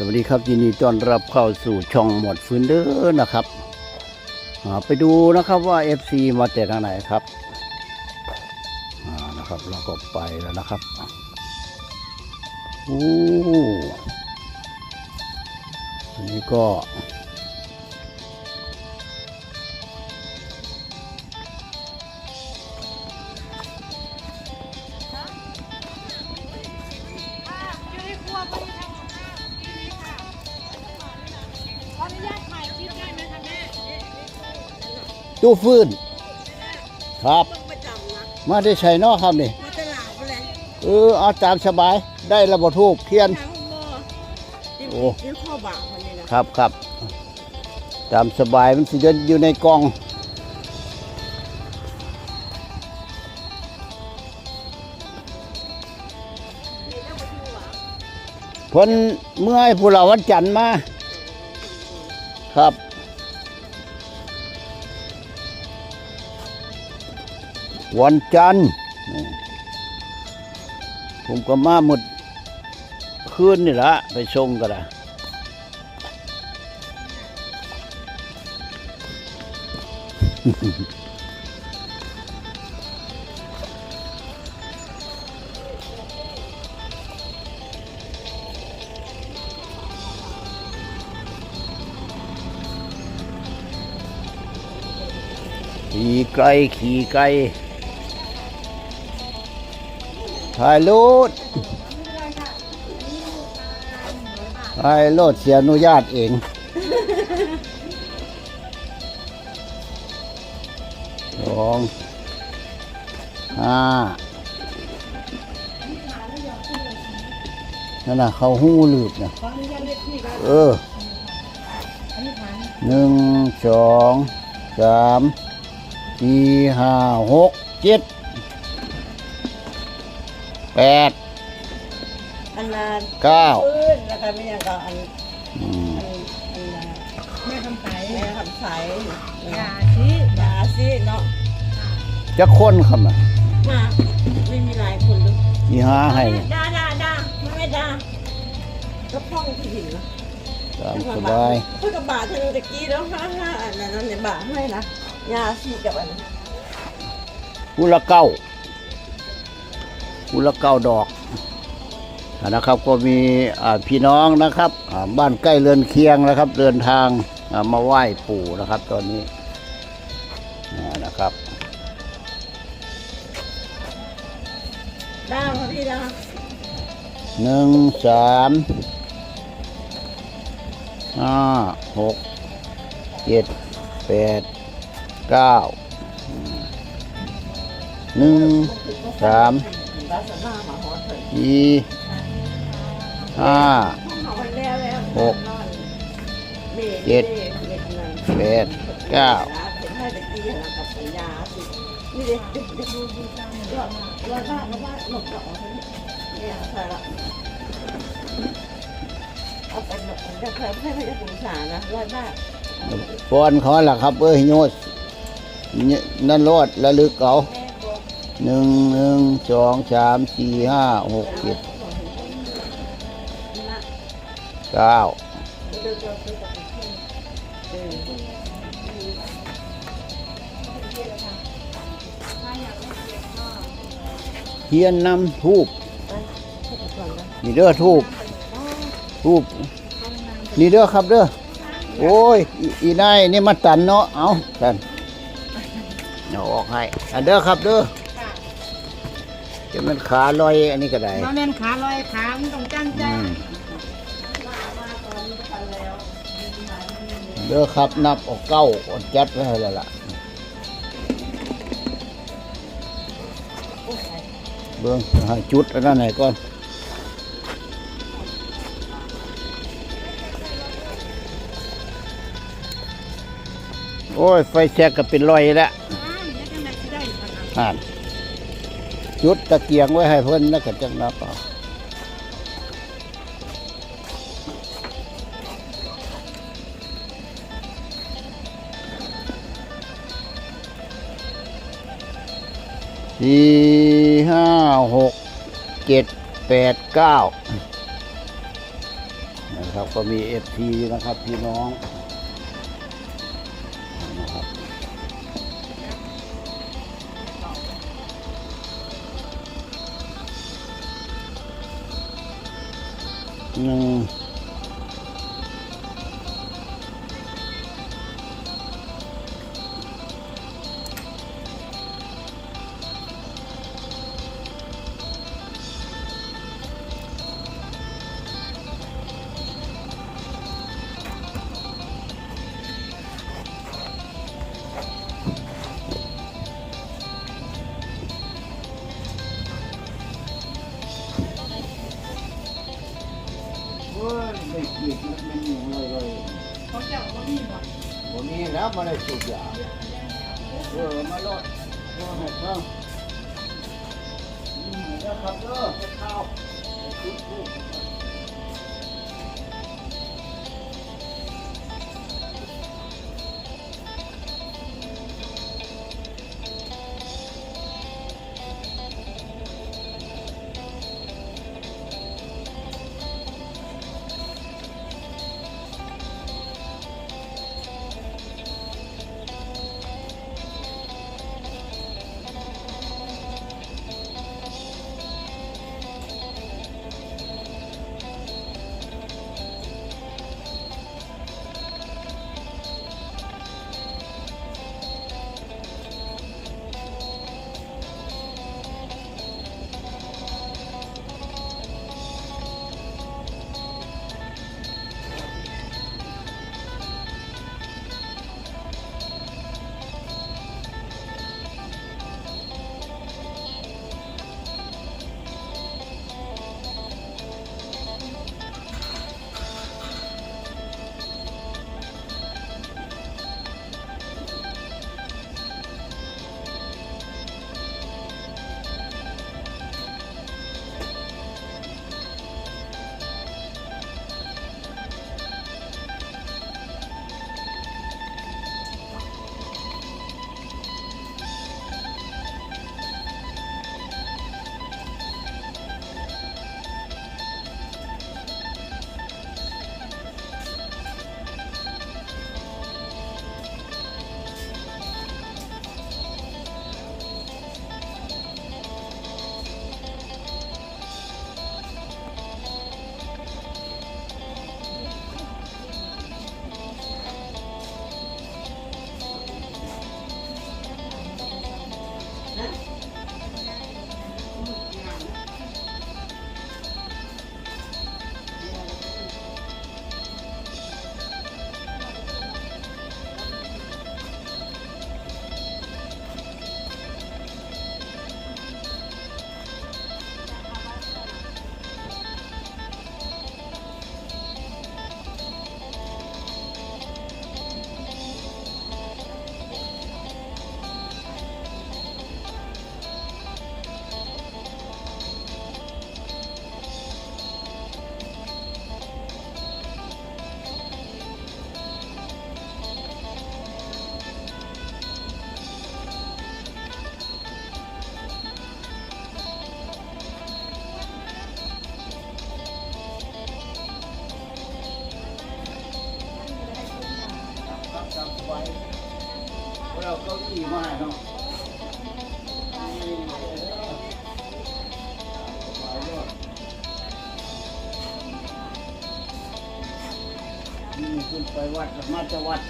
สวัสดีครับยินดีต้อนรับเข้าสู่ช่องหมดฟื้นเด้อนะครับไปดูนะครับว่า FC มาแต่ทางไหนครับนะครับเราก็ไปแล้วนะครับโอ้อันนี้ก็ ตู้ฟื้น ครับต้องประจำนะมาได้ใช้เนอกครับนี่มาตลาดไปเลยเออเอาตามสบายได้ระบบทูบเทียนทั้งโมจิ้มโอ้จิ้มข้อบากมันนี่นะครับครับตามสบายมันสิเดินอยู่ในกล่องนี่แล้วมาดูหวานเพิ่นเมื่อให้ผู้เราวันจันทร์มา ครับ วันจันทร์ผมก็มาหมดคืนนี่ละไปชงกันละขี่ไกลขี่ไกล ถ่ายรูปถ่ายรถเสียอนุญาตเอง สองห้านั่นน่ะเขาหูลืบนะขออนุญาตเรียกพี่ก็เออหนึ่งสองสามสี่ห้าหกเจ็ด แปดอันนั้นเก้าปืนแล้วก็ไม่ยังก็อันอืมอันอันนั้นแม่คำใสแม่คำใสยาชี้ยาซีเนาะจะค้นคำอะมาไม่มีหลายคนดูยี่ห้าให้ดาดาดาไม่ดาก็พ่องที่หินเนาะตามสบายเพื่อกับบาทเธอตะกี้แล้วห้าห้าอันนั้นเนี่ยบาทให้นะยาซีกับอันนั้นกุละเก้า กุละเก้าดอกอ่านะครับก็มีอ่าพี่น้องนะครับอ่าบ้านใกล้เรือนเคียงนะครับ เดินทางอ่ามาไหว้ปู่นะครับ ตอนนี้อ่านะครับดาวค่ะพี่ดาวหนึ่งสามห้าหกเจ็ดแปดเก้าหนึ่งสามบา สี่ห้าหกเจ็ดแปดเก้าเป็นให้ตะกี้นะกับสัญญาสินี่เด็กเด็กเด็กดูดูจังเลข้อเนี่ยใช่ละเอาไปหรอยบาทปอนเขาล่ะครับ เอ้ยโยนนั่นรอดระลึกเอาแม่บอก หนึ่งหนึ่งสองสามสี่ห้าหกเจ็ดเก้าเทียนนำทูบนี่เด้อทูบทูบนี่เด้อครับเด้อโอ้ย อีอีนายนี่มาตันเนาะเอาตันเอาออกให้อันเด้อครับเด้อ จะมันขาลอยอันนี้ก็ได้มาแม่นขาลอยขามันต้องจังอืจ้ามเด้อครับนับออกเก้าอดจัดไว้ให้แล้วล่ะ เบิ่งให้จุดอันนั้นไหนก่อนโอ้ย ไฟแช็กก็เป็นรอยแล้วอ้าวเนี่ย จุดตะเกียงไว้ให้เพิ่นแล้วก็จังนับเอาสี่ห้าหกเจ็ดแปดเก้านะครับก็มีเอฟทีนะครับพี่น้อง ห เขาเจ้าก็มีหมดวันนี้แล้วมาได้สุดยาเออมาลดลดให้เขาอืมแล้วครับเด้อเข้าวทุกทุกครั เนาะนี่เด้อสบายด้วยนี่ขึ้นไปวัดกับมาจะวัด